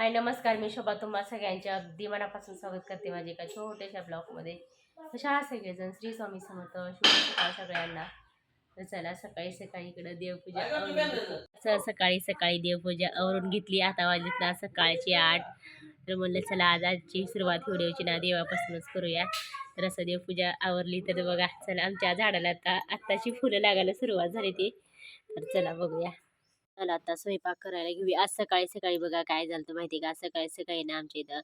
हाय नमस्कार मी शोभा तुम्हा सगळ्यांच्या अगदी मनापासून स्वागत करते माझ्या एका छोट्याशा ब्लॉगमध्ये. कशा आहात सगळेजण श्री स्वामी समर्थ शुभ सकाळ सगळ्यांना. तर चला सकाळी सकाळी इकडं देवपूजा सकाळी सकाळी देवपूजा आवरून घेतली. आता वाजलेत ना सकाळची आठ. तर म्हणलं चला आज आजची सुरुवात व्हिडिओची ना देवापासूनच करूया. तर असं देवपूजा आवरली तर बघा चला आमच्या झाडाला आता आत्ताची फुलं लागायला सुरुवात झाली ती. तर चला बघूया. चला आता स्वयंपाक करायला घेऊया. आज सकाळी सकाळी बघा काय झालं होतं माहिती आहे का? आज सकाळी सकाळी ना आमच्या इथं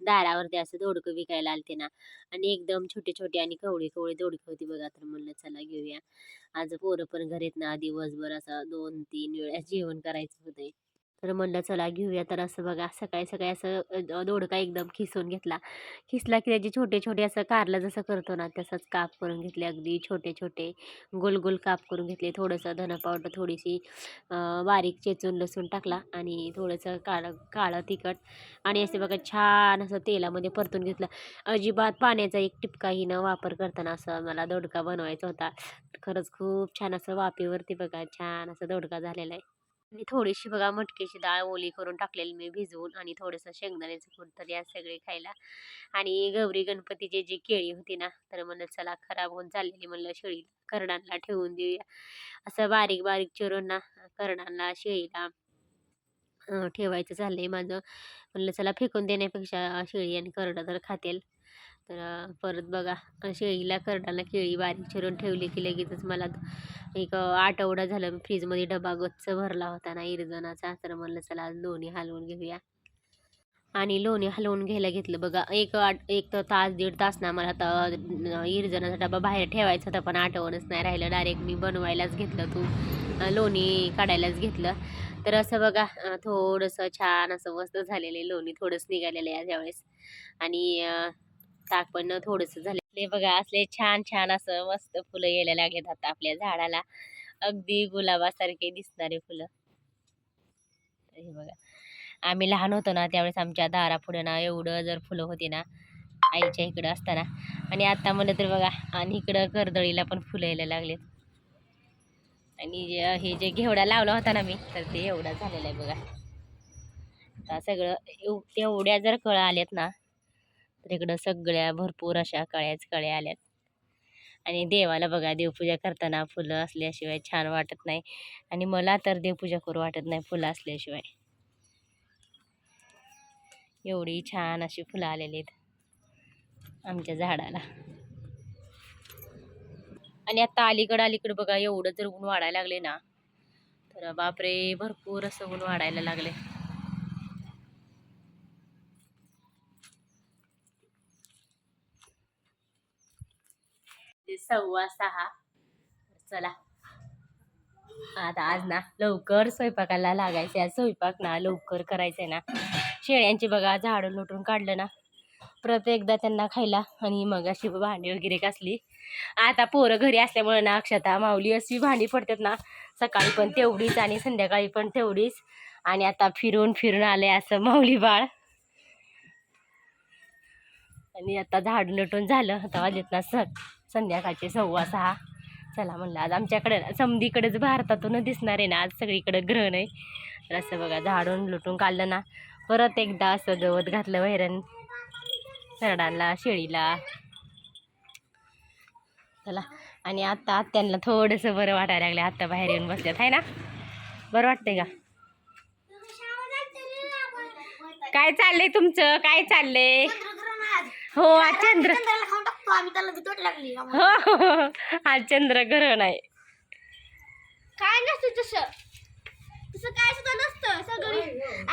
दारावरती असं दोडकं विकायला आलते ना. आणि एकदम छोटे छोटे आणि कवळी कवळी दोडकी होती बघा तर म्हणलं चला घेऊया. आज पोरं पण घरीत ना दिवसभर असं दोन तीन वेळा जेवण करायचं होतं तर म्हणलं चला घेऊया. तर असं बघा सकाळी सकाळी असं दोडका एकदम खिसून घेतला. खिसला की त्याचे छोटे छोटे असं कारला जसं करतो ना तसंच काप करून घेतले अगदी छोटे छोटे गोल गोल काप करून घेतले. थोडंसं धन पावडर थोडीशी बारीक चेचून लसूण टाकला आणि थोडंसं काळं काळं तिखट आणि असे बघा छान असं तेलामध्ये परतून घेतलं. अजिबात पाण्याचा एक टिपकाही न वापर करताना असं मला दोडका बनवायचा होता. खरंच खूप छान असं वाफेवरती बघा छान असं दोडका झालेला आहे. आणि थोडीशी बघा मटकीची डाळ ओली करून टाकलेली मी भिजवून आणि थोडंसं शेंगदाण्याचं कूट तर या सगळे खायला. आणि गौरी गणपतीची जी केळी होती ना तर म्हणलं चला खराब होऊन चाललेली म्हणलं शेळी करडांना ठेवून देऊया. असं बारीक बारीक चिरून ना करडांना शेळीला ठेवायचं चाललंय माझं. म्हणलं चला फेकून देण्यापेक्षा शेळी आणि करडं तर खातील. तर परत बघा शेळीला करडाला केळी बारीक चिरून ठेवली की लगेचच मला एक आठवडा झालं फ्रीजमध्ये डबा गच्च भरला होता ना इरजणाचा तर म्हणलं चला आज लोणी हलवून घेऊया. आणि लोणी हलवून घ्यायला घेतलं. बघा एक आठ एक तर तास दीड तास ना मला आता इरजणाचा डबा बाहेर ठेवायचा होता पण आठवणच नाही राहिलं. डायरेक्ट मी बनवायलाच घेतलं तू लोणी काढायलाच घेतलं. तर असं बघा थोडंसं छान असं मस्त झालेलं आहे लोणी थोडंच निघालेलं आहे यावेळेस. आणि ताक पण थोडंसं झालेलं बघा असले छान छान असं मस्त फुलं यायला लागलेत आता आपल्या झाडाला. अगदी गुलाबासारखे दिसणारे फुलं. हे बघा. आम्ही लहान होतो ना त्यावेळेस आमच्या दारापुढं ना एवढं जर फुलं होती ना आईच्या इकडं असताना. आणि आता म्हणलं तर बघा आणि इकडं कर्दळीला पण फुलं यायला लागलेत. आणि जे हे जे घेवडा लावला होता ना मी तर ते एवढा झालेला आहे बघा. आता सगळं एव एवढ्या जर कळ्या आल्यात ना तर इकडं सगळ्या भरपूर अशा कळ्याच कळ्या आल्यात. आणि देवाला बघा देवपूजा करताना फुलं असल्याशिवाय छान वाटत नाही. आणि मला तर देवपूजा करू वाटत नाही फुलं असल्याशिवाय. एवढी छान अशी फुलं आलेली आहेत आमच्या झाडाला. आणि आता अलीकडं अलीकडं बघा एवढं जर ऊन वाढायला लागले ना. तर बापरे भरपूर असं ऊन वाढायला लागले. ते सव्वा सहा. चला. आता आज ना लवकर स्वयंपाकाला लागायचं आज स्वयंपाक ना लवकर करायचंय ना. शेळ्यांची बघा झाडं लुटून काढलं ना. परत एकदा त्यांना खायला आणि मग अशी भांडी वगैरे घासली. आता पोरं घरी असल्यामुळे ना अक्षता माऊली अशी भांडी पडतात ना. सकाळी पण तेवढीच आणि संध्याकाळी पण तेवढीच. आणि आता फिरून फिरून आले असं माऊली बाळ. आणि आता झाड लुटून झालं. आता वाजत ना स संध्याकाळचे सव्वा सहा. चला म्हणलं आज आमच्याकडे समधीकडेच भारतातून दिसणार आहे ना आज सगळीकडे ग्रहण आहे तर असं बघा झाडून लुटून काढलं ना परत एकदा असं गवत घातलं वैरण सरडांना शेळीला. चला आणि आता त्यांना थोडंसं बरं वाटायला लागलं आता बाहेर येऊन बसल्यात आहे ना? बरं वाटतंय का? काय चाललंय तुमचं? काय चाललंय? हो आज चंद्र टाकतो आम्ही त्याला भीती लागली हो हो, हो. आज चंद्रग्रहण आहे. काय नसतं तसं. तसं काय सुद्धा नसतं सगळी.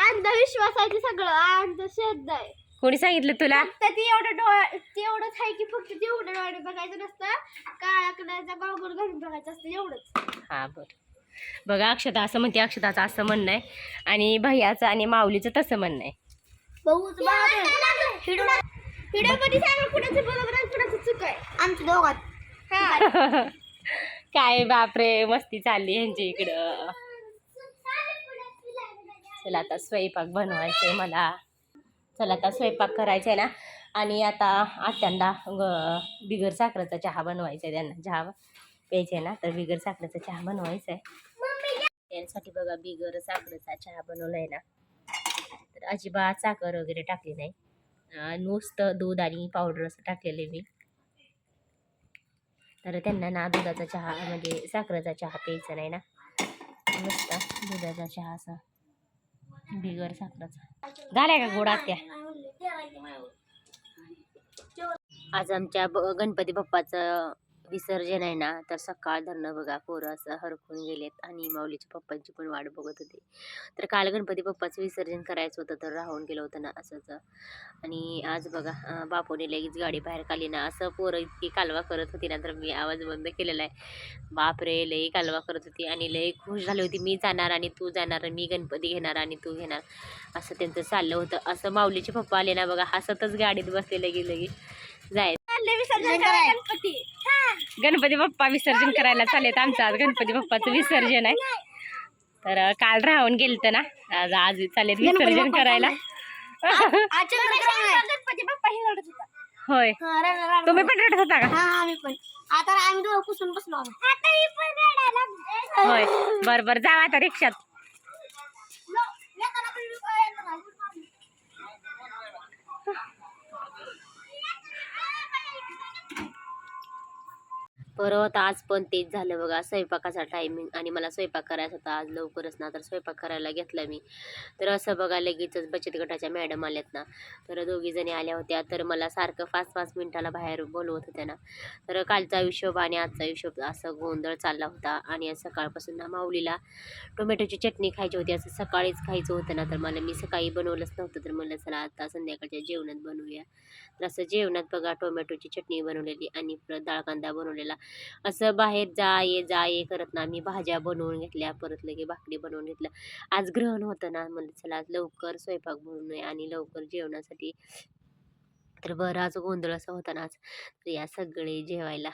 अंधविश्वासाचे सगळं अंधश्रद्धा आहे. कोणी सांगितलं तुला? फक्त ती एवढं डोळा ते एवढंच आहे की फक्त तेवढं डोळ्याने बघायचं नसतं. काळा कलरचा गॉगल घालून बघायचं असतं एवढंच. हा बर. बघा अक्षता असं म्हणते अक्षताचं असं म्हणणं आहे. आणि भैयाचं आणि माऊलीचं तसं म्हणणं आहे. भाऊच हिडो मध्ये सांगा कुणाचं बरोबर आणि कुणाचं चुक आहे आमच्या दोघात हा. काय बापरे मस्ती चालली यांची इकडं. चला आता स्वयंपाक बनवायचा आहे मला. चला आता स्वयंपाक करायचा आहे ना. आणि आता आत्यांना ग बिगर साखरेचा चहा बनवायचा आहे त्यांना. चहा प्यायचा आहे ना तर बिगर साखरेचा चहा बनवायचा आहे त्यांसाठी बघा बिगर साखरेचा चहा बनवला आहे ना. तर अजिबात साखर वगैरे टाकली नाही. नुसतं दूध आणि पावडर असं टाकलेलं आहे मी. तर त्यांना ना दुधाचा चहा म्हणजे साखरेचा चहा प्यायचा नाही ना. नुसता दुधाचा चहा असा. बिगर साखरेचा. झालाय का गोड आत्या? आज आमच्या ब- गणपती बाप्पाचं विसर्जन आहे ना तर सकाळ धरणं बघा पोरं असं हरकून गेलेत आणि माऊलीच्या पप्पांची पण वाट बघत होते. तर काल गणपती पप्पाचं विसर्जन करायचं होतं तर राहून गेलं होतं ना असंच. आणि आज बघा बापूने लगेच गाडी बाहेर काढली ना असं पोरं इतकी कालवा करत होती ना तर मी आवाज बंद केलेला आहे. बापरे लई कालवा करत होती आणि लई खुश झाली होती. मी जाणार आणि तू जाणार मी गणपती घेणार आणि तू घेणार असं त्यांचं चाललं होतं. असं माऊलीचे पप्पा आले ना बघा हसतच गाडीत बसले लगे लगे जाय गणपती गणपती. बाप्पा विसर्जन करायला चालेत आमचं आज गणपती बाप्पाचं विसर्जन आहे. तर काल राहून गेलतं ना. आज आज चालेत विसर्जन करायला. गणपती बाप्पा हे रडत होता. होय. हा, तुम्ही पण रडत होता का? हा आम्ही पण. आता आम्ही दोघं पुसून बसलो आता ही पण रडायला होय. बर बर. जावा आता रिक्षात. परत आज पण तेच झालं बघा स्वयंपाकाचा टायमिंग आणि मला स्वयंपाक करायचा होता आज लवकरच ना तर स्वयंपाक करायला घेतला मी. तर असं बघा लगेचच बचत गटाच्या मॅडम आल्यात ना तर दोघी जणी आल्या होत्या तर मला सारखं पाच पाच मिनिटाला बाहेर बोलवत होत्या ना. तर कालचा हिशोब आणि आजचा हिशोब असं गोंधळ चालला होता आणि आज सकाळपासून ना माऊलीला टोमॅटोची चटणी खायची होती असं सकाळीच खायचं होतं ना तर मला मी सकाळी बनवलंच नव्हतं तर म्हणलं चला आता संध्याकाळच्या जेवणात बनवूया. तर असं जेवणात बघा टोमॅटोची चटणी बनवलेली आणि परत डाळ कांदा बनवलेला. असं बाहेर जा ये जा ये करत ना. मी भाज्या बनवून घेतल्या परत लगे भाकरी बनवून घेतल्या. आज ग्रहण होतं ना. म्हणलं चला आज लवकर स्वयंपाक बनवूया आणि लवकर जेवणासाठी. तर बरं आज गोंधळ असा होता ना आज. तर या सगळे जेवायला.